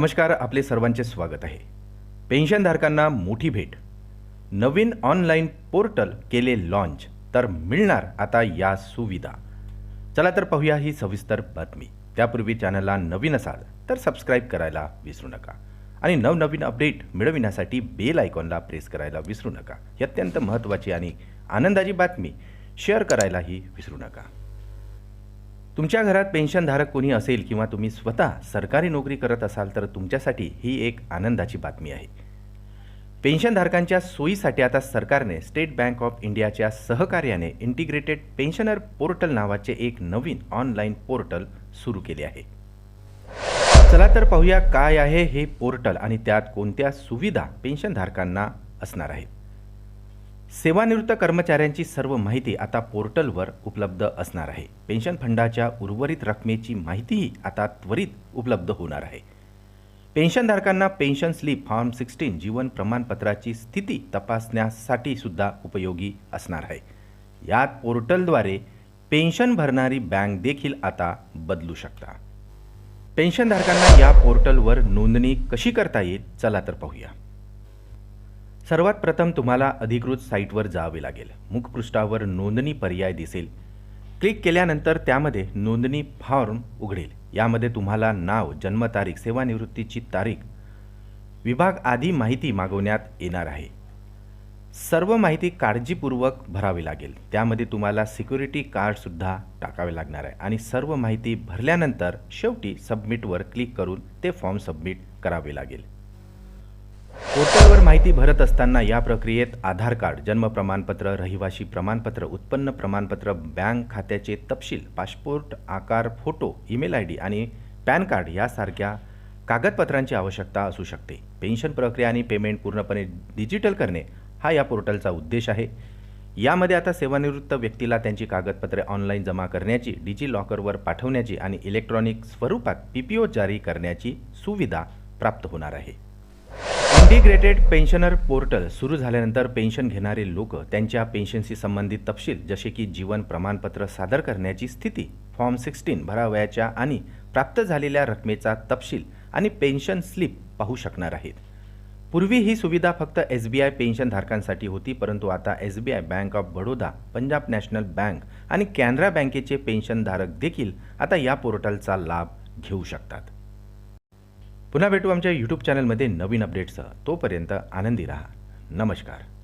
नमस्कार आपले सर्वांचे स्वागत आहे. पेन्शनधारकांना मोठी भेट. नवीन ऑनलाईन पोर्टल केले लॉन्च तर मिळणार आता या सुविधा. चला तर पाहूया ही सविस्तर बातमी. त्यापूर्वी चॅनलला नवीन असाल तर सबस्क्राईब करायला विसरू नका. आणि नवनवीन अपडेट मिळविण्यासाठी बेल आयकॉनला प्रेस करायला विसरू नका. ही अत्यंत महत्त्वाची आणि आनंदाची बातमी. शेअर करायलाही विसरू नका. तुमच्या घरात पेन्शनधारक कोणी असेल किंवा तुम्ही स्वतः सरकारी नोकरी करत असाल तर तुमच्यासाठी ही एक आनंदाची बातमी आहे. पेन्शनधारकांच्या सोयीसाठी आता सरकारने स्टेट बँक ऑफ इंडियाच्या सहकार्याने इंटिग्रेटेड पेन्शनर पोर्टल नावाचे एक नवीन ऑनलाईन पोर्टल सुरू केले आहे. चला तर पाहूया काय आहे हे पोर्टल आणि त्यात कोणत्या सुविधा पेन्शनधारकांना असणार आहेत. सेवानिवृत्त कर्मचाऱ्यांची सर्व माहिती आता पोर्टलवर उपलब्ध असणार आहे. पेन्शन फंडाच्या उर्वरित रकमेची माहितीही आता त्वरित उपलब्ध होणार आहे. पेन्शनधारकांना पेन्शन स्लिप फॉर्म सिक्स्टीन जीवन प्रमाणपत्राची स्थिती तपासण्यासाठी सुद्धा उपयोगी असणार आहे. यात पोर्टलद्वारे पेन्शन भरणारी बँक देखील आता बदलू शकता. पेन्शनधारकांना या पोर्टलवर नोंदणी कशी करता येईल? चला तर पाहूया. सर्वात प्रथम तुम्हाला अधिकृत साईटवर जावे लागेल. मुखपृष्ठावर नोंदणी पर्याय दिसेल. क्लिक केल्यानंतर त्यामध्ये नोंदणी फॉर्म उघडेल. यामध्ये तुम्हाला नाव जन्मतारीख सेवानिवृत्तीची तारीख विभाग आदी माहिती मागवण्यात येणार आहे. सर्व माहिती काळजीपूर्वक भरावी लागेल. त्यामध्ये तुम्हाला सिक्युरिटी कार्डसुद्धा टाकावे लागणार आहे. आणि सर्व माहिती भरल्यानंतर शेवटी सबमिटवर क्लिक करून ते फॉर्म सबमिट करावे लागेल. माहिती भरत असताना या प्रक्रियेत आधार कार्ड जन्म प्रमाणपत्र रहिवाशी प्रमाणपत्र उत्पन्न प्रमाणपत्र बँक खात्याचे तपशील पासपोर्ट आकार फोटो ईमेल आय डी आणि पॅन कार्ड यासारख्या कागदपत्रांची आवश्यकता असू शकते. पेन्शन प्रक्रिया आणि पेमेंट पूर्णपणे डिजिटल करणे हा या पोर्टलचा उद्देश आहे. यामध्ये आता सेवानिवृत्त व्यक्तीला त्यांची कागदपत्रे ऑनलाईन जमा करण्याची डिजी लॉकरवर पाठवण्याची आणि इलेक्ट्रॉनिक स्वरूपात पी पी ओ जारी करण्याची सुविधा प्राप्त होणार आहे. इंटिग्रेटेड पेन्शनर पोर्टल सुरू झाल्यानंतर पेन्शन घेणारे लोक त्यांच्या पेन्शनशी संबंधित तपशील जसे की जीवन प्रमाणपत्र सादर करण्याची स्थिती फॉर्म सिक्स्टीन भरावयाच्या आणि प्राप्त झालेल्या रकमेचा तपशील आणि पेन्शन स्लिप पाहू शकणार आहेत. पूर्वी ही सुविधा फक्त एस बी आय पेन्शनधारकांसाठी होती परंतु आता S B I bank of Baroda Punjab national bank आणि कॅनरा बँकेचे पेन्शनधारक देखील आता या पोर्टलचा लाभ घेऊ शकतात. पुन्हा भेटू आमच्या यूट्यूब चॅनलमध्ये नवीन अपडेट्ससह तोपर्यंत आनंदी राहा. नमस्कार.